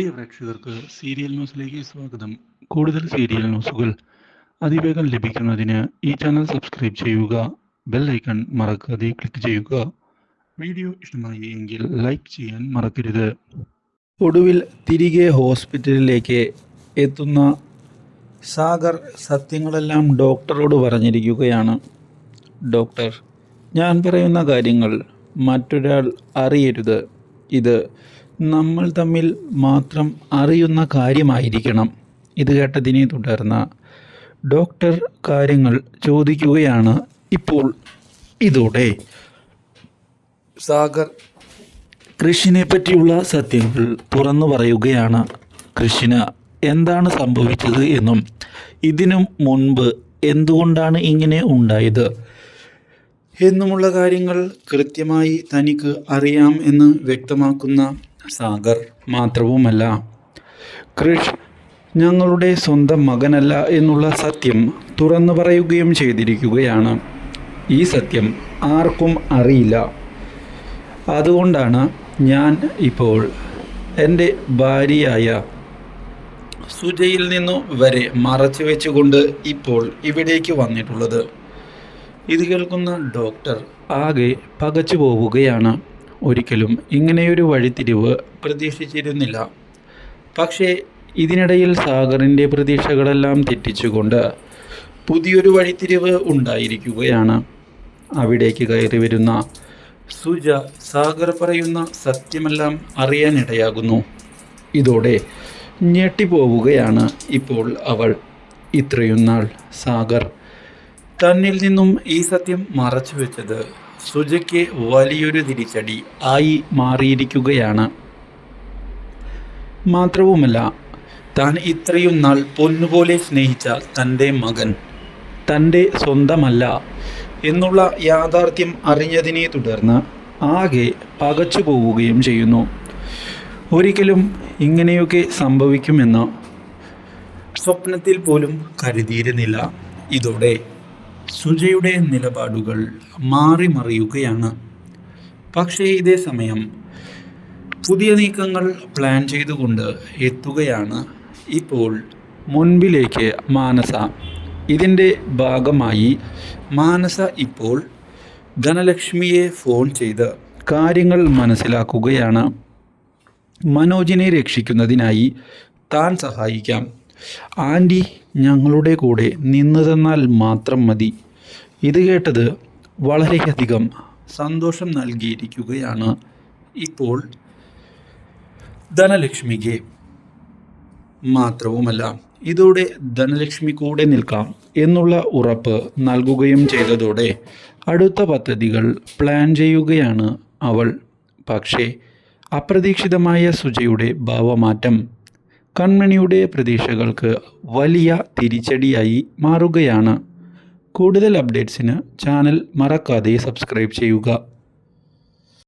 പ്രിയ പ്രേക്ഷകർക്ക് സീരിയൽ ന്യൂസിലേക്ക് സ്വാഗതം. കൂടുതൽ സീരിയൽ ന്യൂസുകൾ അതിവേഗം ലഭിക്കുന്നതിന് ഈ ചാനൽ സബ്സ്ക്രൈബ് ചെയ്യുക ബെൽ ഐക്കൺ മറക്കാതെ ക്ലിക്ക് ചെയ്യുക. വീഡിയോ ഇഷ്ടമായി എങ്കിൽ ലൈക്ക് ചെയ്യാൻ മറക്കരുത്. ഒടുവിൽ തിരികെ ഹോസ്പിറ്റലിലേക്ക് എത്തുന്ന സാഗർ സത്യങ്ങളെല്ലാം ഡോക്ടറോട് പറഞ്ഞിരിക്കുകയാണ്. ഡോക്ടർ ഞാൻ പറയുന്ന കാര്യങ്ങൾ മറ്റൊരാൾ അറിയരുത്. ഇത് നമ്മൾ തമ്മിൽ മാത്രം അറിയുന്ന കാര്യമായിരിക്കണം. ഇത് കേട്ടതിനെ തുടർന്ന് ഡോക്ടർ കാര്യങ്ങൾ ചോദിക്കുകയാണ് ഇപ്പോൾ ഇതോടെ. സാഗർ. കൃഷിനെ പറ്റിയുള്ള സത്യങ്ങൾ തുറന്നു പറയുകയാണ്. കൃഷിന് എന്താണ് സംഭവിച്ചത് എന്നും ഇതിനും മുൻപ് എന്തുകൊണ്ടാണ് ഇങ്ങനെ ഉണ്ടായത്? എന്നുമുള്ള കാര്യങ്ങൾ കൃത്യമായി തനിക്ക് അറിയാം എന്ന് വ്യക്തമാക്കുന്ന സാഗർ മാത്രവുമല്ല. കൃഷ് ഞങ്ങളുടെ സ്വന്തം മകനല്ല എന്നുള്ള സത്യം തുറന്നു പറയുകയും ചെയ്തിരിക്കുകയാണ്. ഈ സത്യം ആർക്കും അറിയില്ല. അതുകൊണ്ടാണ് ഞാൻ ഇപ്പോൾ എന്റെ ഭാര്യയായ സുജയിൽ നിന്നു വരെ മറച്ചു വെച്ചുകൊണ്ട് ഇപ്പോൾ ഇവിടേക്ക് വന്നിട്ടുള്ളത്. ഇത് കേൾക്കുന്ന ഡോക്ടർ ആകെ പകച്ചു പോവുകയാണ്. ഒരിക്കലും ഇങ്ങനെയൊരു വഴിത്തിരിവ് പ്രതീക്ഷിച്ചിരുന്നില്ല. പക്ഷേ ഇതിനിടയിൽ സാഗറിന്റെ പ്രതീക്ഷകളെല്ലാം തെറ്റിച്ചുകൊണ്ട് പുതിയൊരു വഴിത്തിരിവ് ഉണ്ടായിരിക്കുകയാണ്. അവിടേക്ക് കയറി വരുന്ന സുജ സാഗർ പറയുന്ന സത്യമെല്ലാം അറിയാനിടയാകുന്നു. ഇതോടെ ഞെട്ടിപ്പോവുകയാണ് ഇപ്പോൾ അവൾ. ഇത്രയും നാൾ സാഗർ തന്നിൽ നിന്നും ഈ സത്യം മറച്ചു വെച്ചത് സുജയ്ക്ക് വലിയൊരു തിരിച്ചടി ആയി മാറിയിരിക്കുകയാണ്. മാത്രവുമല്ല താൻ ഇത്രയും നാൾ പൊന്നുപോലെ സ്നേഹിച്ച തന്റെ മകൻ തന്റെ സ്വന്തമല്ല എന്നുള്ള യാഥാർത്ഥ്യം അറിഞ്ഞതിനെ തുടർന്ന് ആകെ പകച്ചു പോവുകയും ചെയ്യുന്നു. ഒരിക്കലും ഇങ്ങനെയൊക്കെ സംഭവിക്കുമെന്ന് സ്വപ്നത്തിൽ പോലും കരുതിയിരുന്നില്ല. ഇതോടെ സുജയുടെ നിലപാടുകൾ മാറി മറിയുകയാണ് പക്ഷേ ഇതേ സമയം പുതിയ നീക്കങ്ങൾ പ്ലാൻ ചെയ്തുകൊണ്ട് എത്തുകയാണ് ഇപ്പോൾ മുൻപിലേക്ക് മാനസ. ഇതിന്റെ ഭാഗമായി മാനസ ഇപ്പോൾ ധനലക്ഷ്മിയെ ഫോൺ ചെയ്ത് കാര്യങ്ങൾ മനസ്സിലാക്കുകയാണ്. മനോജിനെ രക്ഷിക്കുന്നതിനായി താൻ സഹായിക്കാം. ആന്റി ഞങ്ങളുടെ കൂടെ നിന്നു തന്നാൽ മാത്രം മതി. ഇത് കേട്ടത് വളരെയധികം സന്തോഷം നൽകിയിരിക്കുകയാണ് ഇപ്പോൾ ധനലക്ഷ്മിക്ക്. മാത്രവുമല്ല ഇതോടെ ധനലക്ഷ്മി കൂടെ നിൽക്കാം എന്നുള്ള ഉറപ്പ് നൽകുകയും ചെയ്തതോടെ അടുത്ത പദ്ധതികൾ പ്ലാൻ ചെയ്യുകയാണ് അവൾ. പക്ഷേ അപ്രതീക്ഷിതമായ സുജയുടെ ഭാവമാറ്റം കൺമണിയുടെ പ്രതീക്ഷകൾക്ക് വലിയ തിരിച്ചടിയായി മാറുകയാണ്. കൂടുതൽ അപ്ഡേറ്റ്സിന് ചാനൽ മറക്കാതെ സബ്സ്ക്രൈബ് ചെയ്യുക.